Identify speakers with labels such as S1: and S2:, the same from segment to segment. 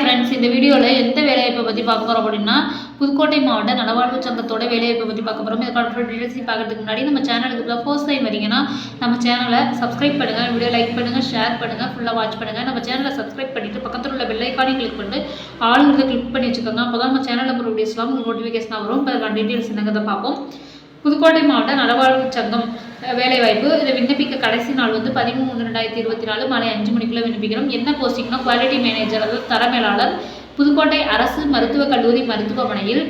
S1: Friends இந்த வீடியோவில் எந்த வேலைவாய்ப்பை பற்றி பார்க்க போகிறோம் அப்படின்னா புதுக்கோட்டை மாவட்ட நலவாழ்வு சங்கத்தோட வேலைவாய்ப்பை பற்றி பார்க்க போகிறோம் இதுக்கான டீட்டெயில்ஸையும் பார்க்கறதுக்கு முன்னாடி நம்ம சேனலுக்கு ஃபுல்லாக ஃபர்ஸ்ட் டைம் வரீங்கன்னா நம்ம சேனலை சப்ஸ்கிரைப் பண்ணுங்கள் வீடியோ லைக் பண்ணுங்கள் ஷேர் பண்ணுங்கள் ஃபுல்லாக வாட்ச் பண்ணுங்கள் நம்ம சேனலை சப்ஸ்கிரைப் பண்ணிவிட்டு பக்கத்தில் உள்ள பெல்லைக்கானே கிளிக் பண்ணிட்டு ஆளுங்கிறத கிளிக் பண்ணி வச்சுக்கோங்க. அப்போ தான் நம்ம சேனலில் போகிற வீடியோஸ்லாம் உங்களுக்கு நோட்டிஃபிகேஷனாக வரும். இப்போ அதுக்கான டீட்டெயில்ஸ் என்னங்கிறத பார்ப்போம். புதுக்கோட்டை மாவட்ட நலவாழ்வு சங்கம் வேலைவாய்ப்பு. இதை விண்ணப்பிக்க கடைசி நாள் வந்து பதிமூணு ரெண்டாயிரத்தி இருபத்தி நாலு மாலை அஞ்சு மணிக்குள்ளே விண்ணப்பிக்கிறோம். என்ன போஸ்டிங்னா குவாலிட்டி மேனேஜர் அதாவது தர மேலாளர் புதுக்கோட்டை அரசு மருத்துவக் கல்லூரி மருத்துவமனையில்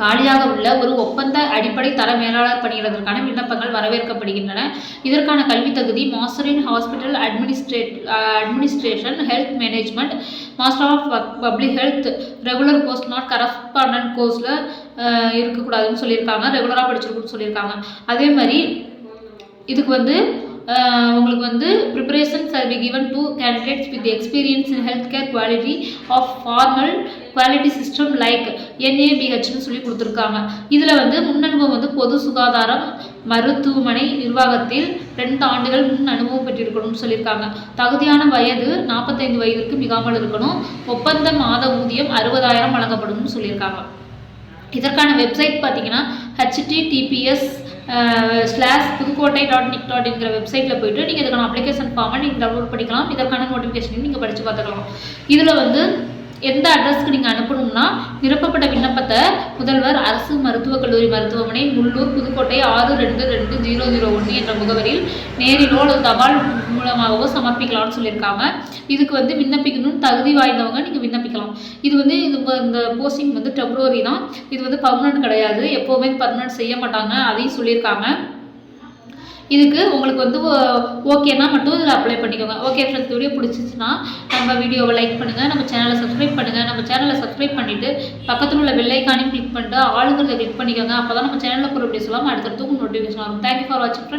S1: காலியாக உள்ள ஒரு ஒப்பந்த அடிப்படை தர மேலாளர் பணியிடத்திற்கான விண்ணப்பங்கள் வரவேற்கப்படுகின்றன. இதற்கான கல்வித் தகுதி master in hospital administrate administration health management master of public health regular post not correspondence கோர்ஸில் இருக்கக்கூடாதுன்னு சொல்லியிருக்காங்க. ரெகுலராக படிச்சிருக்குன்னு சொல்லியிருக்காங்க. அதே மாதிரி இதுக்கு வந்து உங்களுக்கு வந்து preparations are be given candidates with experience in health care quality of formal quality system like என்ஏபிஹெச்னு சொல்லி கொடுத்துருக்காங்க. இதில் வந்து முன்னனுபவம் வந்து பொது சுகாதாரம் மருத்துவமனை நிர்வாகத்தில் ரெண்டு ஆண்டுகள் முன் அனுபவம் பெற்றிருக்கணும்னு சொல்லியிருக்காங்க. தகுதியான வயது நாற்பத்தைந்து வயதிற்கு மிகாமல் இருக்கணும். ஒப்பந்த மாத ஊதியம் அறுபதாயிரம் வழங்கப்படும்னு சொல்லியிருக்காங்க. இதற்கான வெப்சைட் பார்த்தீங்கன்னா HTTPS slash Pudukkottai dot nic dot என்கிற வெப்சைட்டில் போயிட்டு நீங்கள் இதுக்கான அப்ளிகேஷன் ஃபார்மை நீங்கள் டவுன்லோட் பண்ணிக்கலாம். இதற்கான நோட்டிஃபிகேஷனையும் நீங்கள் படித்து பார்த்துக்கலாம். இதில் வந்து எந்த அட்ரஸ்க்கு நீங்கள் அனுப்பணும்னா நிரப்பப்பட்ட விண்ணப்பத்தை முதல்வர் அரசு மருத்துவக் கல்லூரி மருத்துவமனை முள்ளூர் புதுக்கோட்டை ஆறு ரெண்டு ரெண்டு ஜீரோ ஜீரோ ஒன்று என்ற முகவரியில் நேரிலோ அல்லது தபால் மூலமாகவோ சமர்ப்பிக்கலாம்னு சொல்லியிருக்காங்க. இதுக்கு வந்து விண்ணப்பிக்கணும்னு தகுதி வாய்ந்தவங்க நீங்கள் விண்ணப்பிக்கலாம். இது வந்து இது இந்த போஸ்டிங் வந்து டெம்ப்ரவரி தான். இது வந்து பர்மனன்ட் கிடையாது. எப்போவுமே பர்மனன்ட் செய்ய மாட்டாங்க. அதையும் சொல்லியிருக்காங்க. இதுக்கு உங்களுக்கு வந்து ஓகேனா மட்டும் இதில் அப்ளை பண்ணிக்கோங்க. ஓகே ஃப்ரெண்ட்ஸ் வீடியோ பிடிச்சிச்சுன்னா நம்ம வீடியோவை லைக் பண்ணுங்கள் நம்ம சேனலை சப்ஸ்கிரைப் சேனலை சப்ஸ்கிரைப் பண்ணிவிட்டு பக்கத்தில் உள்ள வெள்ளைக்கானையும் கிளிக் பண்ணிட்டு ஆளுங்கிறத கிளிக் பண்ணிக்கோங்க. அப்போ தான் நம்ம சேனலில் போகிற வீடியோஸ் எல்லாம் அடுத்தடுத்து நோட்டிஃபிகேஷன் வரும். தேங்க்யூ ஃபார் வாட்சிங் ஃப்ரெண்ட்